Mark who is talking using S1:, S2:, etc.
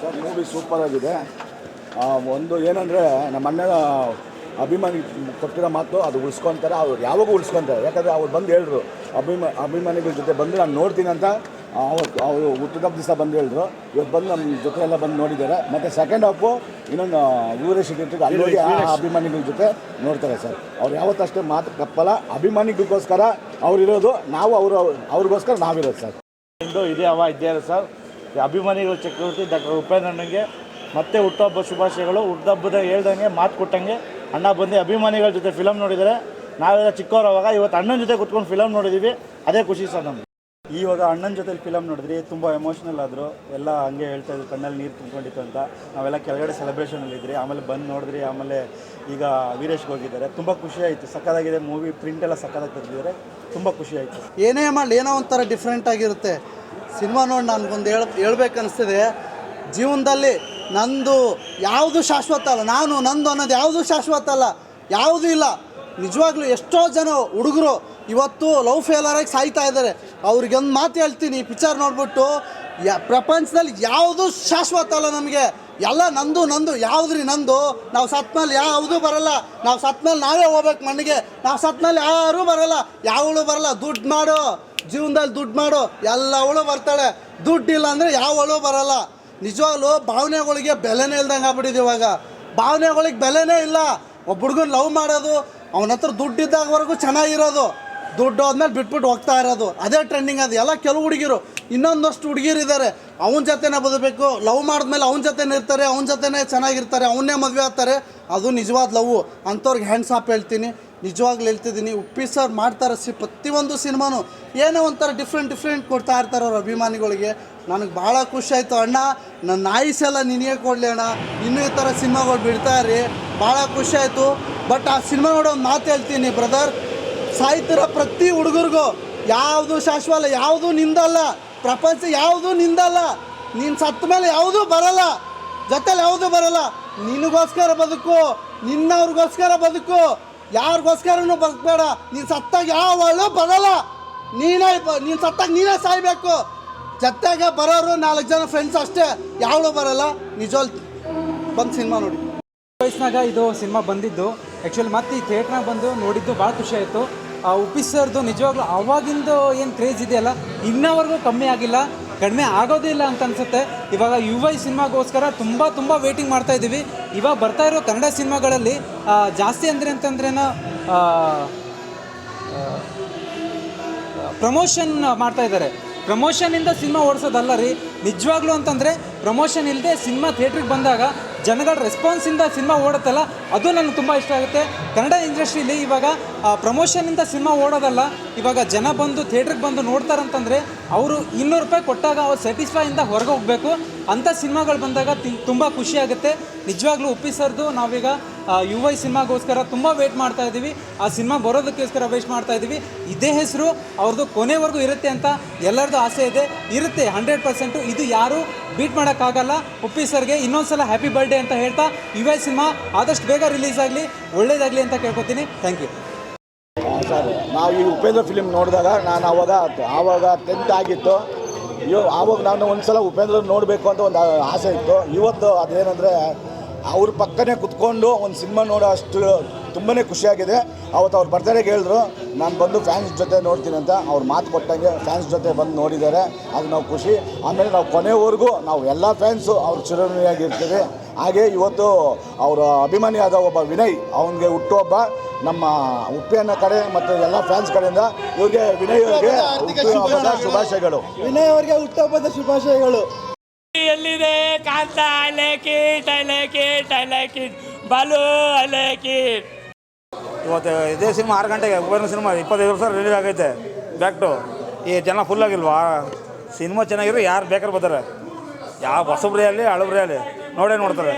S1: Sir movie ಸೂಪರಾಗಿದೆ ಒಂದು ಏನಂದರೆ, ನಮ್ಮ ಅಣ್ಣ ಅಭಿಮಾನಿ ಕೊಟ್ಟಿರೋ ಮಾತು ಅದು ಉಳಿಸ್ಕೊತಾರೆ. ಅವ್ರು ಯಾವಾಗೂ ಉಳಿಸ್ಕೊತಾರೆ. ಯಾಕಂದರೆ ಅವ್ರು ಬಂದು ಹೇಳಿದ್ರು ಅಭಿಮಾ, ಅಭಿಮಾನಿಗಳ ಜೊತೆ ಬಂದು ನಾನು ನೋಡ್ತೀನಿ ಅಂತ. ಅವತ್ತು ಅವರು ಹುಟ್ಟಿದ ದಿವಸ ಬಂದು ಹೇಳಿದ್ರು ಇವತ್ತು ಬಂದು ನಮ್ಮ ಜೊತೆ ಎಲ್ಲ ಬಂದು ನೋಡಿದ್ದಾರೆ. ಮತ್ತು ಸೆಕೆಂಡ್ ಹಾಫು ಇನ್ನೊಂದು ಯುವರೇಶ್ ಇಟ್ಟಿರ್ತಾರೆ ಅಲ್ಲಿ ಹೋಗಿ ಆ ಅಭಿಮಾನಿಗಳ ಜೊತೆ ನೋಡ್ತಾರೆ ಸರ್. ಅವ್ರು ಯಾವತ್ತಷ್ಟೇ ಮಾತು ತಪ್ಪಲ್ಲ, ಅಭಿಮಾನಿಗಳಿಗೋಸ್ಕರ ಅವ್ರಿರೋದು ನಾವು ಅವರು, ಅವ್ರಿಗೋಸ್ಕರ ನಾವಿರೋದು ಸರ್.
S2: ಇದು ಇದೇ ಅವ ಇದ್ದೇ ಇದೆ ಸರ್. ಅಭಿಮಾನಿಗಳು ಚಕ್ರವರ್ತಿ ಡಾಕ್ಟರ್ ಉಪೇಂದ್ರಣ್ಣಗೆ ಮತ್ತೆ ಹುಟ್ಟುಹಬ್ಬ ಶುಭಾಶಯಗಳು. ಹುಟ್ಟುಹಬ್ಬದ ಹೇಳ್ದಂಗೆ, ಮಾತು ಕೊಟ್ಟಂಗೆ. ಅಣ್ಣ ಬಂದು ಅಭಿಮಾನಿಗಳ ಜೊತೆ ಫಿಲಮ್ ನೋಡಿದರೆ ನಾವೆಲ್ಲ ಚಿಕ್ಕವರು ಅವಾಗ, ಇವತ್ತು ಅಣ್ಣನ ಜೊತೆ ಕುತ್ಕೊಂಡು ಫಿಲಮ್ ನೋಡಿದ್ದೀವಿ ಅದೇ ಖುಷಿ ಸರ್ ನಮ್ಗೆ.
S3: ಇವಾಗ ಅಣ್ಣನ ಜೊತೆ ಫಿಲಮ್ ನೋಡಿದ್ರಿ, ತುಂಬ ಎಮೋಷನಲ್ ಆದರು. ಎಲ್ಲ ಹಂಗೆ ಹೇಳ್ತಾ ಇದ್ರು, ಕಣ್ಣಲ್ಲಿ ನೀರು ತುಂಬಿಕೊಂಡಿತ್ತು ಅಂತ. ನಾವೆಲ್ಲ ಕೆಳಗಡೆ ಸೆಲೆಬ್ರೇಷನಲ್ಲಿ ಇದ್ರಿ, ಆಮೇಲೆ ಬಂದು ನೋಡಿದ್ರಿ, ಆಮೇಲೆ ಈಗ ವೀರೇಶ್ಗೆ ಹೋಗಿದ್ದಾರೆ. ತುಂಬ ಖುಷಿ ಆಯಿತು. ಸಕ್ಕದಾಗಿದೆ ಮೂವಿ ಪ್ರಿಂಟ್ ಎಲ್ಲ ಸಕ್ಕದಾಗಿ ತೆಗೆದಿದ್ದಾರೆ. ತುಂಬ ಖುಷಿ ಆಯಿತು.
S4: ಏನೇ ಮಾಡಲಿ, ಏನೋ ಒಂಥರ ಡಿಫ್ರೆಂಟ್ ಆಗಿರುತ್ತೆ. ಸಿನಿಮಾ ನೋಡಿ ನನಗೊಂದು ಹೇಳ್ ಹೇಳ್ಬೇಕನ್ನಿಸ್ತಿದೆ ಜೀವನದಲ್ಲಿ ನಂದು ಯಾವುದು ಶಾಶ್ವತ ಅಲ್ಲ, ನಾನು, ನಂದು ಅನ್ನೋದು ಯಾವುದು ಶಾಶ್ವತ ಅಲ್ಲ, ಯಾವುದೂ ಇಲ್ಲ. ನಿಜವಾಗ್ಲೂ ಎಷ್ಟೋ ಜನ ಹುಡುಗರು ಇವತ್ತು ಲವ್ ಫೇಲರ್ ಆಗಿ ಸಾಯ್ತಾ ಇದ್ದಾರೆ ಅವ್ರಿಗೊಂದು ಮಾತು ಹೇಳ್ತೀನಿ, ಈ ಪಿಕ್ಚರ್ ನೋಡ್ಬಿಟ್ಟು ಪ್ರಪಂಚದಲ್ಲಿ ಯಾವುದು ಶಾಶ್ವತ ಅಲ್ಲ ನಮಗೆ. ಎಲ್ಲ ನಂದು ನಂದು, ಯಾವುದ್ರಿ ನಂದು? ನಾವು ಸತ್ಮೇಲೆ ಯಾವುದು ಬರಲ್ಲ. ನಾವು ಸತ್ಮೇಲೆ ನಾವೇ ಹೋಗ್ಬೇಕು ಮಣ್ಣಿಗೆ. ನಾವು ಸತ್ಮೇಲೆ ಯಾರೂ ಬರಲ್ಲ. ಯಾವಳು ಬರಲ್ಲ? ದುಡ್ಡು ಮಾಡು. ಜೀವನದಲ್ಲಿ ದುಡ್ಡು ಮಾಡು. ಎಲ್ಲವಳು ಬರ್ತಾಳೆ. ದುಡ್ಡಿಲ್ಲ ಅಂದರೆ ಯಾವಳು ಬರಲ್ಲ. ನಿಜವಾಗ್ಲೂ ಭಾವನೆಗಳಿಗೆ ಬೆಲೆನೇ ಇಲ್ದಂಗೆ ಆಗ್ಬಿಟ್ಟಿದೆ ಇವಾಗ. ಭಾವನೆಗಳಿಗೆ ಬೆಲೆನೇ ಇಲ್ಲ. ಒಬ್ಬ ಹುಡುಗನ ಲವ್ ಮಾಡೋದು ಅವನ ಹತ್ರ ದುಡ್ಡಿದ್ದಾಗವರೆಗೂ ಚೆನ್ನಾಗಿರೋದು. ದುಡ್ಡು ಆದ್ಮೇಲೆ ಬಿಟ್ಬಿಟ್ಟು ಹೋಗ್ತಾ ಇರೋದು. ಅದೇ ಟ್ರೆಂಡಿಂಗ್ ಅದು. ಎಲ್ಲ ಕೆಲವು ಹುಡುಗಿರು, ಇನ್ನೊಂದಷ್ಟು ಹುಡುಗಿರು ಇದ್ದಾರೆ ಅವನ ಜೊತೆನೇ ಬದುಕಬೇಕು. ಲವ್ ಮಾಡಿದ್ಮೇಲೆ ಅವನ ಜೊತೆನೇ ಇರ್ತಾರೆ, ಅವನ ಜೊತೆನೇ ಚೆನ್ನಾಗಿರ್ತಾರೆ, ಅವನ್ನೇ ಮದುವೆ ಆಗ್ತಾರೆ. ಅದು ನಿಜವಾದ ಲವ್ ಅಂಥವ್ರಿಗೆ ಹ್ಯಾಂಡ್ಸ್ ಆಪ್ ಹೇಳ್ತೀನಿ. ನಿಜವಾಗ್ಲೂ ಹೇಳ್ತಿದ್ದೀನಿ. ಉಪ್ಪಿ ಸರ್ ಮಾಡ್ತಾರೆ ಸಿ ಪ್ರತಿಯೊಂದು ಸಿನಿಮಾನು ಏನೋ ಒಂಥರ ಡಿಫ್ರೆಂಟ್ ಡಿಫ್ರೆಂಟ್ ಕೊಡ್ತಾ ಇರ್ತಾರೆ ಅವ್ರ ಅಭಿಮಾನಿಗಳಿಗೆ. ನನಗೆ ಭಾಳ ಖುಷಿ ಆಯಿತು. ಅಣ್ಣ ನನ್ನ ನಾಯಿಸೆಲ್ಲ ನಿನಗೆ ಕೊಡಲಿ ಅಣ್ಣ. ಇನ್ನೂ ಈ ಥರ ಸಿನಿಮಾಗಳು ಬಿಡ್ತಾ ಇರಿ. ಭಾಳ ಖುಷಿ ಆಯಿತು. ಬಟ್ ಆ ಸಿನಿಮಾ ನೋಡೋ ಒಂದು ಮಾತು ಹೇಳ್ತೀನಿ ಬ್ರದರ್ ಸಾಯ್ತಿರ ಪ್ರತಿ ಹುಡುಗರಿಗೂ ಯಾವುದು ಶಾಶ್ವತ, ಯಾವುದು ನಿಂದಲ್ಲ. ಪ್ರಪಂಚ ಯಾವುದು ನಿಂದಲ್ಲ. ನೀನು ಸತ್ತ ಮೇಲೆ ಯಾವುದೂ ಬರಲ್ಲ. ಜೊತೆಲಿ ಯಾವುದೂ ಬರಲ್ಲ. ನಿನಗೋಸ್ಕರ ಬದುಕು, ನಿನ್ನವ್ರಿಗೋಸ್ಕರ ಬದುಕು. ಯಾರಿಗೋಸ್ಕರನೂ ಬದುಕಬೇಡ. ನೀನು ಸತ್ತಾಗ ಯಾವಳು ಬರಲ್ಲ. ನೀನೇ ನೀನು ಸತ್ತಾಗ ನೀನೇ ಸಾಯ್ಬೇಕು. ಜೊತೆಗೆ ಬರೋರು ನಾಲ್ಕು ಜನ ಫ್ರೆಂಡ್ಸ್ ಅಷ್ಟೇ. ಯಾವಳು ಬರಲ್ಲ? ನಿಜವಲ್ ಬಂದು ಸಿನಿಮಾ ನೋಡಿ.
S5: ವಯಸ್ಸಿನಾಗ ಇದು ಸಿನಿಮಾ ಬಂದಿದ್ದು. ಆ್ಯಕ್ಚುಲಿ ಮತ್ತೆ ಈ ಥಿಯೇಟ್ರಾಗ ಬಂದು ನೋಡಿದ್ದು ಭಾಳ ಖುಷಿ ಆಯಿತು. ಆ ಉಪ್ಪಿಸರ್ದು ನಿಜವಾಗ್ಲೂ ಅವಾಗಿಂದು ಏನು ಕ್ರೇಜ್ ಇದೆಯಲ್ಲ, ಇನ್ನವರೆಗೂ ಕಮ್ಮಿ ಆಗಿಲ್ಲ, ಕಡಿಮೆ ಆಗೋದೇ ಇಲ್ಲ ಅಂತ ಅನ್ಸುತ್ತೆ. ಇವಾಗ ಯು ವೈ ಸಿನಿಮಾಗೋಸ್ಕರ ತುಂಬ ತುಂಬ ವೇಟಿಂಗ್ ಮಾಡ್ತಾ ಇದ್ದೀವಿ ಇವಾಗ ಬರ್ತಾ ಇರೋ ಕನ್ನಡ ಸಿನಿಮಾಗಳಲ್ಲಿ ಜಾಸ್ತಿ ಅಂದರೆ ಅಂತಂದ್ರೇನು ಪ್ರಮೋಷನ್ ಮಾಡ್ತಾ ಇದ್ದಾರೆ. ಪ್ರಮೋಷನಿಂದ ಸಿನಿಮಾ ಓಡಿಸೋದಲ್ಲ ರೀ. ನಿಜವಾಗ್ಲೂ ಅಂತಂದರೆ ಪ್ರಮೋಷನ್ ಇಲ್ಲದೆ ಸಿನಿಮಾ ಥಿಯೇಟ್ರಿಗೆ ಬಂದಾಗ ಜನಗಳ ರೆಸ್ಪಾನ್ಸಿಂದ ಸಿನಿಮಾ ಓಡುತ್ತಲ್ಲ, ಅದು ನನಗೆ ತುಂಬ ಇಷ್ಟ ಆಗುತ್ತೆ. ಕನ್ನಡ ಇಂಡಸ್ಟ್ರೀಲಿ ಇವಾಗ ಪ್ರಮೋಷನಿಂದ ಸಿನಿಮಾ ಓಡೋದಲ್ಲ, ಇವಾಗ ಜನ ಬಂದು ಥಿಯೇಟ್ರಿಗೆ ಬಂದು ನೋಡ್ತಾರಂತಂದರೆ ಅವರು ಇನ್ನೂರು ರೂಪಾಯಿ ಕೊಟ್ಟಾಗ ಅವ್ರು ಸ್ಯಾಟಿಸ್ಫೈಯಿಂದ ಹೊರಗೆ ಹೋಗಬೇಕು. ಅಂಥ ಸಿನಿಮಾಗಳು ಬಂದಾಗ ತುಂಬ ಖುಷಿ ಆಗುತ್ತೆ. ನಿಜವಾಗ್ಲೂ ಒಪ್ಪಿಸೋರ್ದು ನಾವೀಗ ಯು ವೈ ಸಿನಿಮಾಗೋಸ್ಕರ ತುಂಬ ವೇಟ್ ಮಾಡ್ತಾ ಇದ್ದೀವಿ. ಆ ಸಿನಿಮಾ ಬರೋದಕ್ಕೋಸ್ಕರ ವೇಸ್ಟ್ ಮಾಡ್ತಾ ಇದ್ದೀವಿ. ಇದೇ ಹೆಸರು ಅವ್ರದ್ದು ಕೊನೆವರೆಗೂ ಇರುತ್ತೆ ಅಂತ ಎಲ್ಲರದ್ದು ಆಸೆ ಇದೆ. ಇರುತ್ತೆ ಹಂಡ್ರೆಡ್ ಪರ್ಸೆಂಟು ಇದು ಯಾರು ಬೀಟ್ ಮಾಡೋಕ್ಕಾಗಲ್ಲ. ಉಪ್ಪಿ ಸರ್ಗೆ ಇನ್ನೊಂದ್ಸಲ ಹ್ಯಾಪಿ ಬರ್ಡೇ ಅಂತ ಹೇಳ್ತಾ ಯು ವೈ ಸಿನಿಮಾ ಆದಷ್ಟು ಬೇಗ ರಿಲೀಸ್ ಆಗಲಿ, ಒಳ್ಳೇದಾಗಲಿ ಅಂತ ಕೇಳ್ಕೊತೀನಿ. Thank you
S1: sir. ನಾವು ಈ ಉಪೇಂದ್ರ ಫಿಲಿಮ್ ನೋಡಿದಾಗ ನಾನು ಆವಾಗ ಆವಾಗ ಟೆಂತ್ ಆಗಿತ್ತು. ಇವ್ ಆವಾಗ ನಾನು ಒಂದು ಸಲ ಉಪೇಂದ್ರ ನೋಡಬೇಕು ಅಂತ ಒಂದು ಆಸೆ ಇತ್ತು. ಇವತ್ತು ಅದೇನೆಂದರೆ ಅವ್ರ ಪಕ್ಕನೇ ಕುತ್ಕೊಂಡು ಒಂದು ಸಿನಿಮಾ ನೋಡೋ ಅಷ್ಟು ತುಂಬಾ ಖುಷಿಯಾಗಿದೆ. ಅವತ್ತು ಅವ್ರು ಬರ್ತಾರೆ ಹೇಳಿದ್ರು. ನಾನು ಬಂದು ಫ್ಯಾನ್ಸ್ ಜೊತೆ ನೋಡ್ತೀನಿ ಅಂತ ಅವ್ರು ಮಾತು ಕೊಟ್ಟಂಗೆ ಫ್ಯಾನ್ಸ್ ಜೊತೆ ಬಂದು ನೋಡಿದ್ದಾರೆ. ಅದು ನಾವು ಖುಷಿ. ಆಮೇಲೆ ನಾವು ಕೊನೆವರೆಗೂ ನಾವು ಎಲ್ಲ ಫ್ಯಾನ್ಸು ಅವ್ರ ಚಿರಋಣಿಯಾಗಿರ್ತೀವಿ. ಹಾಗೆ ಇವತ್ತು ಅವರ ಅಭಿಮಾನಿಯಾದ ಒಬ್ಬ ವಿನಯ್ ಅವನಿಗೆ ಹುಟ್ಟುಹಬ್ಬ ನಮ್ಮ ಉಪ್ಪಿಯನ್ನ ಕಡೆ ಮತ್ತು ಎಲ್ಲ ಫ್ಯಾನ್ಸ್ ಕಡೆಯಿಂದ ಇವ್ರಿಗೆ ವಿನಯ್ ಅವರಿಗೆ ಶುಭಾಶಯಗಳು.
S4: ವಿನಯ್ ಅವರಿಗೆ ಹುಟ್ಟುಹಬ್ಬದ ಶುಭಾಶಯಗಳು.
S6: ಎಲ್ಲಿದೆ? ಕಾಂತ ಅಲೆ ಕೀಟ್ ಅಲೆ ಕೀಟ್ ಅಲೆ ಕೀಟ್. ಬಲು ಅಲೆ ಕೀಟ್.
S2: ಇವತ್ತು ಇದೇ ಸಿನಿಮಾ ಆರು ಗಂಟೆಗೆ ಉಪೇಂದ್ರ ಸಿನಿಮಾ ಇಪ್ಪತ್ತೈದು ವರ್ಷ ರಿಲೀಸ್ ಆಗೈತೆ. ಬ್ಯಾಕ್ ಟು ಈ ಜನ ಫುಲ್ ಆಗಿಲ್ವಾ? ಸಿನಿಮಾ ಚೆನ್ನಾಗಿರೋ ಯಾರು ಬೇಕಾದ್ರೆ ಬರ್ತಾರೆ. ಯಾವ ಹೊಸಬ್ರೇ ಆಗಲಿ, ಹಳಬ್ರೇ ಆಗಲಿ, ನೋಡೇ ನೋಡ್ತಾರೆ.